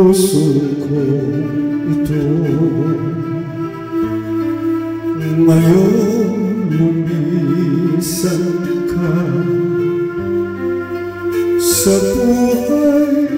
puso ko ito. Ngayon lumisan ka. Sa buhay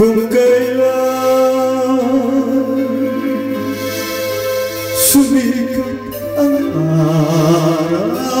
Kung kailan Sumikat ang araw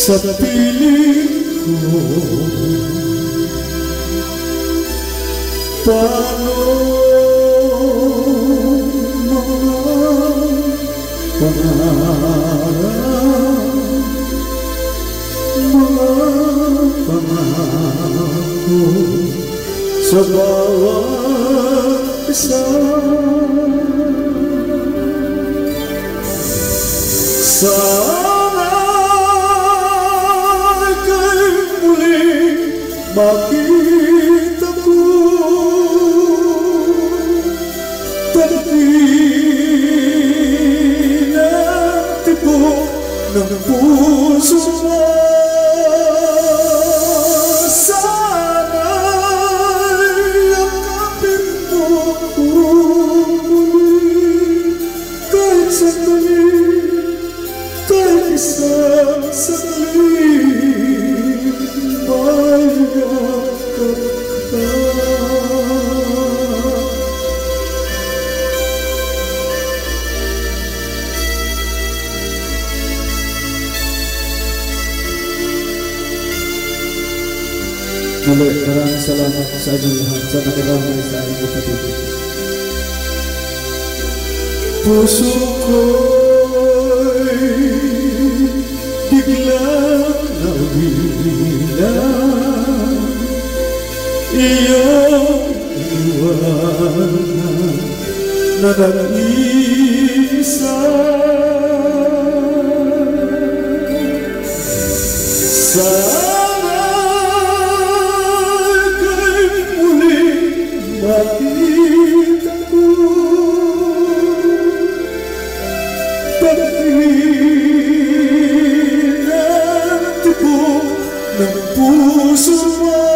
sa piling ko. Paano pangarap Mga pangako sa bawat isa. Sana 满天。Muli, maraming salamat sa inyo lahat sa nakiramay sa aming kapatid. Puso ko'y biglang nabilang Iyong iwanan na nag-isa Ilan po ng puso mo